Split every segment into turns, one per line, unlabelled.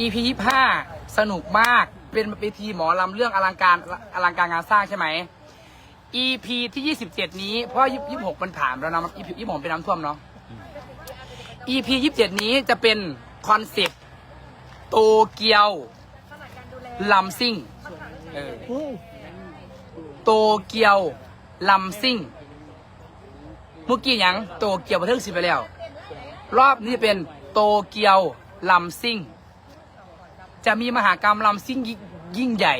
EP ยี่ห้าสนุกมาก เป็นเวทีหมอลำเรื่องอลังการอลังการงานสร้างใช่ไหม EP ที่ยี่สิบเจ็ดนี้ เพราะยี่สิบหกมันผ่านแล้วนะ EP ยี่สิบหกเป็นน้ำท่วมเนาะ EP ยี่สิบเจ็ดนี้จะเป็นคอนเซ็ปต์โตเกียวลำซิ่งโตเกียวลำซิ่งเมื่อกี้ยังโตเกียวบันทึกสิไปแล้ว รอบนี้เป็นโตเกียวลำซิ่ง จะมีมหากรรมลำซิ่งยิ่งยิ่งใหญ่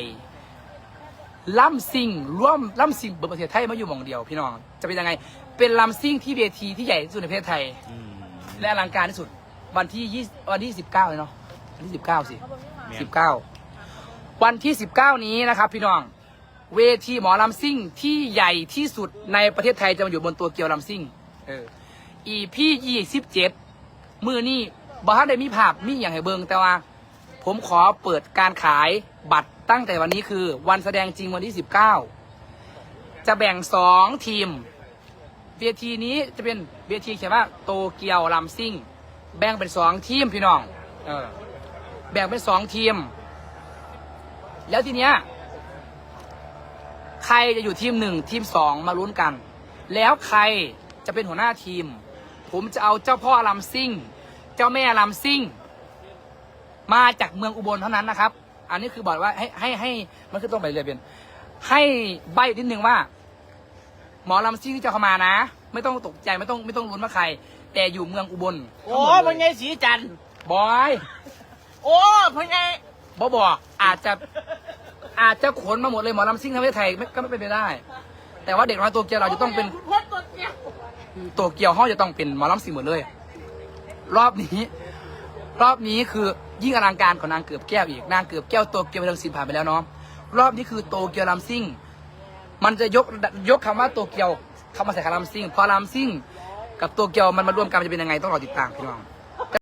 ลำซิ่งร่วมลำซิ่งเปิดประเทศไทยมาอยู่หมองเดียวพี่น้อง จะเป็นยังไง เป็นลำซิ่งที่เวทีที่ใหญ่ที่สุดในประเทศไทย และอลังการที่สุด วันที่ยี่วันที่สิบเก้าเลยเนาะวันที่สิบเก้าสิสิบเก้าวันที่สิบเก้านี้นะครับ พี่น้อง เวทีหมอลำซิ่งที่ใหญ่ที่สุดในประเทศไทยจะมาอยู่บนตัวเกียวลำซิ่งเอออีพี่ยี่สิบเจ็ดมือนี่บอฮันได้มีภาพมีอย่างให้เบิงแต่ว่า ผมขอเปิดการขายบัตรตั้งแต่วันนี้คือ วันแสดงจริงวันที่สิบเก้าจะแบ่งสองทีม เวทีนี้จะเป็นเวทีเขียนว่าโตเกียวลำซิ่ง แบ่งเป็นสองทีมพี่น้องเออแบ่งเป็นสองทีม แล้วทีเนี้ยใครจะอยู่ทีมหนึ่งทีมสองมาลุ้นกัน แล้วใครจะเป็นหัวหน้าทีม ผมจะเอาเจ้าพ่อลำซิ่ง เจ้าแม่ลำซิ่ง มาจากเมืองอุบลเท่านั้นนะครับ อันนี้คือบอกว่าให้ให้ให้มันคือต้องไปเรียนเปลี่ยนให้ใบนิดนึงว่า หมอลำซิ่งที่จะเข้ามานะ ไม่ต้องตกใจไม่ต้องไม่ต้องลุ้นว่าใคร แต่อยู่เมืองอุบล
โอ้พญายสีจันทร์
บอย
โอ้พญาย
บอบอกอาจจะอาจจะขนมาหมดเลยหมอลำซิ่งทั้งประเทศไทยไม่ก็ไม่เป็นไปได้ แต่ว่าเด็กน้อยตัวเกียวเราจะต้องเป็น
พ่นตัวเกียว
ตัวเกียวห้องจะต้องเป็นหมอลำซิ่งหมดเลย รอบนี้ รอบนี้คือ ยิ่งอลังการกว่านางเกือบแก้วอีกนางเกือบแก้วตัวเกียวเรืองสินผ่านไปแล้วเนาะรอบนี้คือโตเกียวลำซิ่ง มันจะยกยกคำว่าโตเกียวเข้ามาใส่คำลำซิ่งพอลำซิ่ง กับโตเกียวมันมารวมกันมันจะเป็นยังไงต้องรอติดตามพี่น้อง